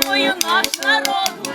тобою наш народ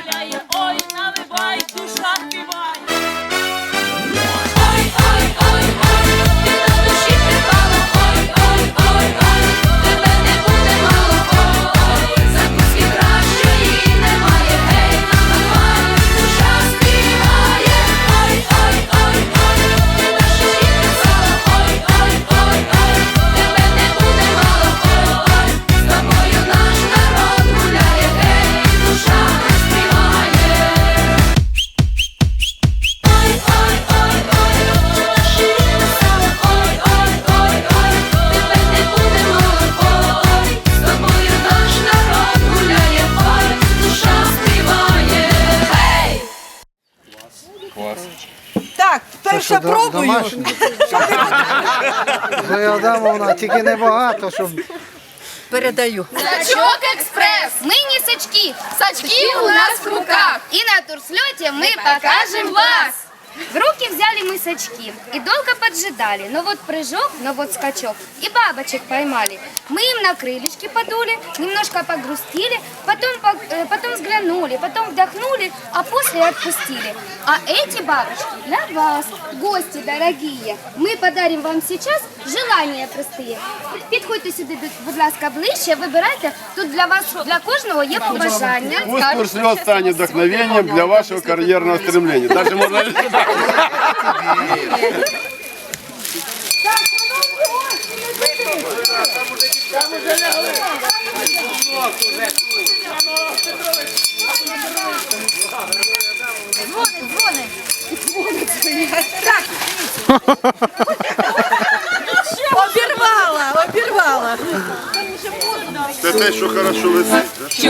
Так, перша пробую. Домашнє. Зоя Адамовна, тільки небагато, щоб Передаю. Сачок Экспресс! Мы не сачки, сачки у нас в руках. И на турслете мы покажем вас. В руки взяли мы сачки и долго поджидали. Но вот прыжок, но вот скачок. И бабочек поймали. Мы им на крылечки подули, немножко погрустили, потом, э, потом взглянули, потом вдохнули, а после отпустили. А эти бабочки для вас, гости дорогие. Мы подарим вам сейчас желания простые. Підходьте сюди, будь ласка, ближче, вибирайте. Тут для вас, для кожного є побажання. Пусть турслет станет вдохновением для вашего карьерного стремления. Даже можно Обірвала, обірвала. Це те, що хорошо висить.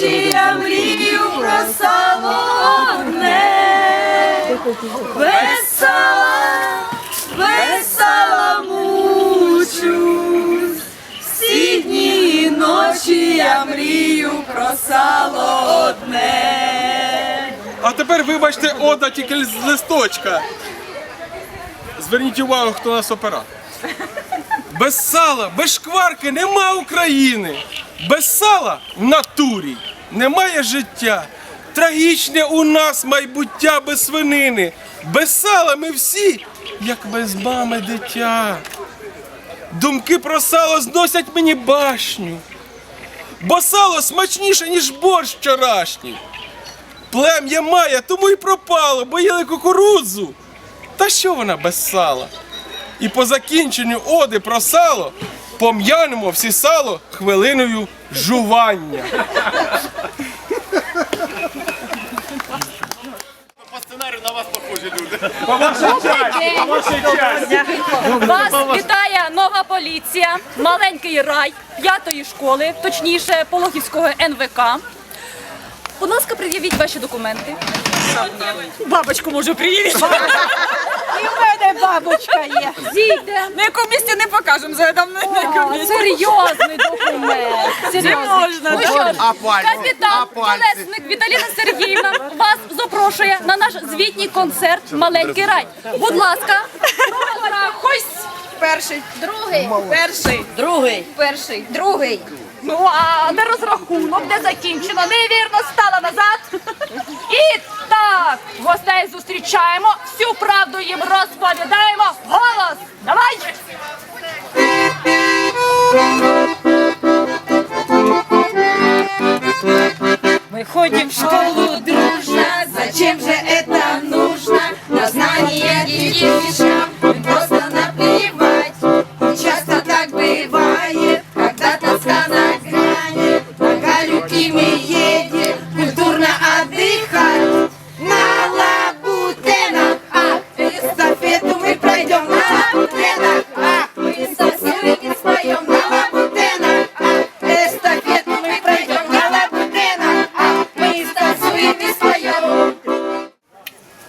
Ночі я мрію про солоне. Весела, весела мучусь. Всі дні і ночі я мрію про сало. А тепер вибачте, ода тільки з листочка. Зверніть увагу, хто нас оператор. Без сала, без шкварки нема України. Без сала в натурі немає життя. Трагічне у нас майбуття без свинини. Без сала ми всі, як без мами дитя. Думки про сало зносять мені башню. Бо сало смачніше, ніж борщ вчорашній. Плем'я має, тому й пропало, бо їли кукурудзу. Та що вона без сала? І по закінченню оди про сало пом'янемо всі сало хвилиною жування. По сценарію на вас похожі люди. Вас вітає нова поліція, маленький рай п'ятої школи, точніше Пологівського НВК. Будь ласка, пред'явіть ваші документи. Бабочку можу привівати. І в мене бабочка є. Зійде. На якому місці не покажемо, задам на якому місці. Серйозний документ. Серйозний. можна, Ну що ж, А пальці? капітан А пальці? Колесник Віталіна Сергіївна вас запрошує на наш звітній концерт Маленький рай. Будь ласка, хось. Перший, Другий. перший, другий. Перший, другий. Ну, а де розрахунок, де закінчено? Невірно стала назад. І гостей зустрічаємо, всю правду їм розповідаємо. Голос! Давай! Ми ходимо в школу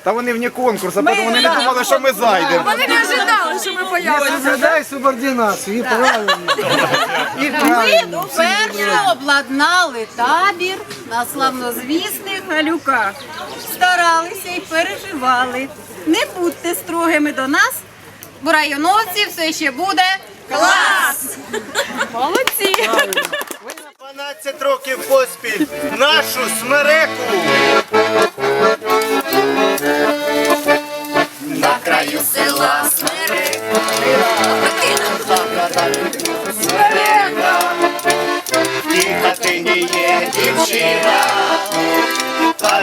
Та вони вне конкурсу, тому вони не думали, що ми зайдемо. Вони не ожидали, що ми появимося. Задай субординацію, і правильно. Правильно. Вперше обладнали табір на славнозвісних галюках. Старалися і переживали. Не будьте строгими до нас, бо районовці все ще буде клас! Молодці! 12 років поспіль нашу смереку.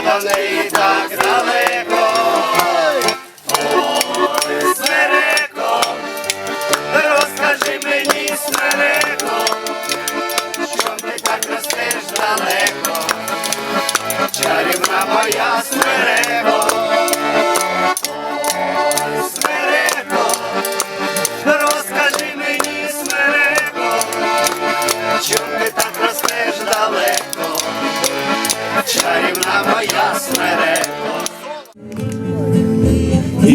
Та до неї так далеко. Ой, смереко, розкажи мені, смереко, що ти так ростеш далеко, чарівна моя смереко, розкажи мені, смереко, що так ростеш далеко, чарівна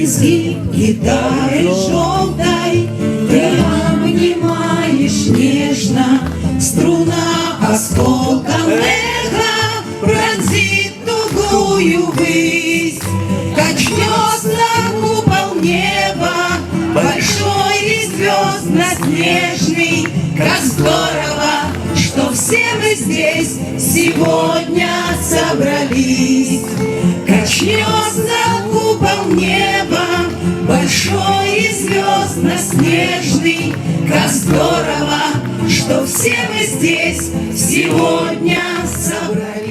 Изгиб гитары желтой Ты обнимаешь нежно. Струна осколком эхо Пронзит тугую высь. Качнется купол неба Большой и звездно-снежный Как здорово, что все мы здесь Сегодня собрались. Качнется звездно-снежный Как здорово, что все мы здесь Сегодня собрались